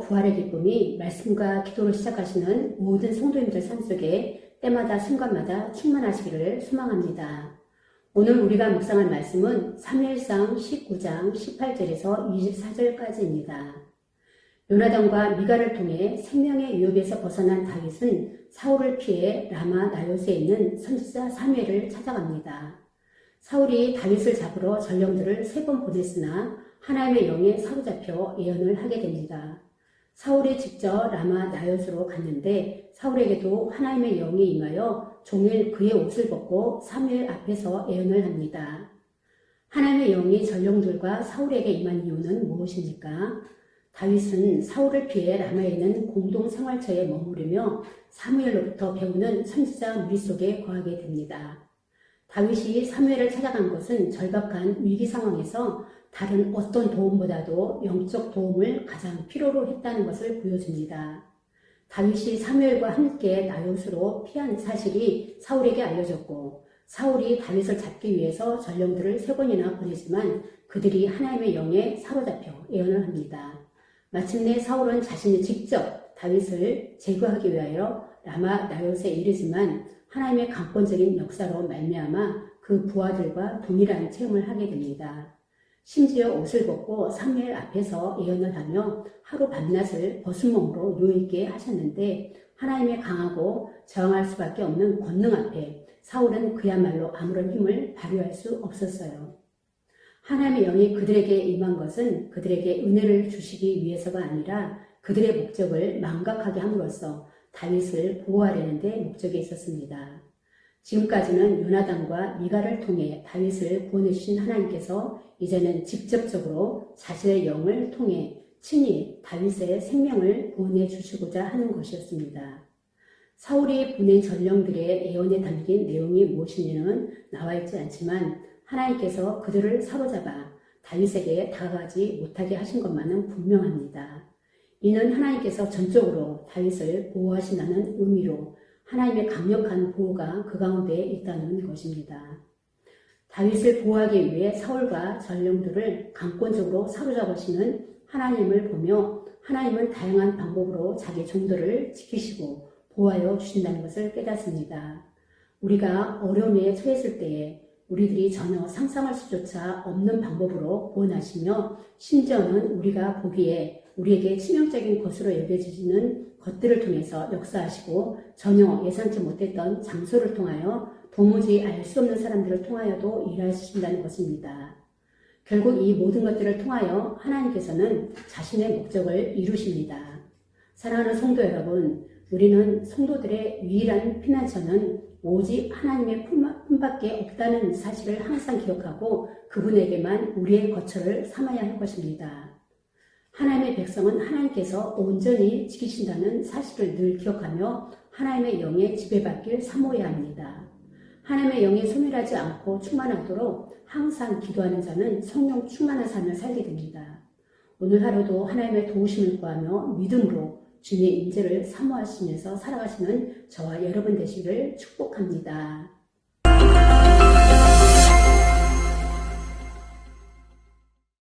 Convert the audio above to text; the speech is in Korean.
부활의 기쁨이 말씀과 기도로 시작하시는 모든 성도님들 삶 속에 때마다 순간마다 충만하시기를 소망합니다. 오늘 우리가 묵상할 말씀은 3일상 19장 18절에서 24절까지입니다. 요나단과 미가를 통해 생명의 위협에서 벗어난 다윗은 사울을 피해 라마 나요스에 있는 선지자 사무엘을 찾아갑니다. 사울이 다윗을 잡으러 전령들을 세 번 보냈으나 하나님의 영에 사로잡혀 예언을 하게 됩니다. 사울이 직접 라마 나요스로 갔는데 사울에게도 하나님의 영이 임하여 종일 그의 옷을 벗고 사무엘 앞에서 예언을 합니다. 하나님의 영이 전령들과 사울에게 임한 이유는 무엇입니까? 다윗은 사울을 피해 라마에 있는 공동 생활처에 머무르며 사무엘로부터 배우는 선지자 무리 속에 거하게 됩니다. 다윗이 사무엘을 찾아간 것은 절박한 위기 상황에서 다른 어떤 도움보다도 영적 도움을 가장 필요로 했다는 것을 보여줍니다. 다윗이 사무엘과 함께 나요스로 피한 사실이 사울에게 알려졌고 사울이 다윗을 잡기 위해서 전령들을 세 번이나 보내지만 그들이 하나님의 영에 사로잡혀 예언을 합니다. 마침내 사울은 자신이 직접 다윗을 제거하기 위하여 라마 나요스에 이르지만 하나님의 강권적인 역사로 말미암아 그 부하들과 동일한 체험을 하게 됩니다. 심지어 옷을 벗고 사무엘 앞에서 예언을 하며 하루 밤낮을 벗은 몸으로 누워있게 하셨는데 하나님의 강하고 저항할 수밖에 없는 권능 앞에 사울은 그야말로 아무런 힘을 발휘할 수 없었어요. 하나님의 영이 그들에게 임한 것은 그들에게 은혜를 주시기 위해서가 아니라 그들의 목적을 망각하게 함으로써 다윗을 보호하려는 데 목적이 있었습니다. 지금까지는 요나단과 미가를 통해 다윗을 구원해 주신 하나님께서 이제는 직접적으로 자신의 영을 통해 친히 다윗의 생명을 구원해 주시고자 하는 것이었습니다. 사울이 보낸 전령들의 예언에 담긴 내용이 무엇인지는 나와 있지 않지만 하나님께서 그들을 사로잡아 다윗에게 다가가지 못하게 하신 것만은 분명합니다. 이는 하나님께서 전적으로 다윗을 보호하신다는 의미로 하나님의 강력한 보호가 그 가운데 있다는 것입니다. 다윗을 보호하기 위해 사울과 전령들을 강권적으로 사로잡으시는 하나님을 보며 하나님은 다양한 방법으로 자기 종들을 지키시고 보호하여 주신다는 것을 깨닫습니다. 우리가 어려움에 처했을 때에 우리들이 전혀 상상할 수조차 없는 방법으로 구원하시며 심지어는 우리가 보기에 우리에게 치명적인 것으로 여겨지는 것들을 통해서 역사하시고 전혀 예상치 못했던 장소를 통하여 도무지 알 수 없는 사람들을 통하여도 일하신다는 것입니다. 결국 이 모든 것들을 통하여 하나님께서는 자신의 목적을 이루십니다. 사랑하는 성도 여러분, 우리는 성도들의 유일한 피난처는 오직 하나님의 품밖에 없다는 사실을 항상 기억하고 그분에게만 우리의 거처를 삼아야 할 것입니다. 하나님의 백성은 하나님께서 온전히 지키신다는 사실을 늘 기억하며 하나님의 영에 지배받길 사모해야 합니다. 하나님의 영이 소멸하지 않고 충만하도록 항상 기도하는 자는 성령 충만한 삶을 살게 됩니다. 오늘 하루도 하나님의 도우심을 구하며 믿음으로 주님의 인재를 사모하시면서 살아가시는 저와 여러분 되시기를 축복합니다.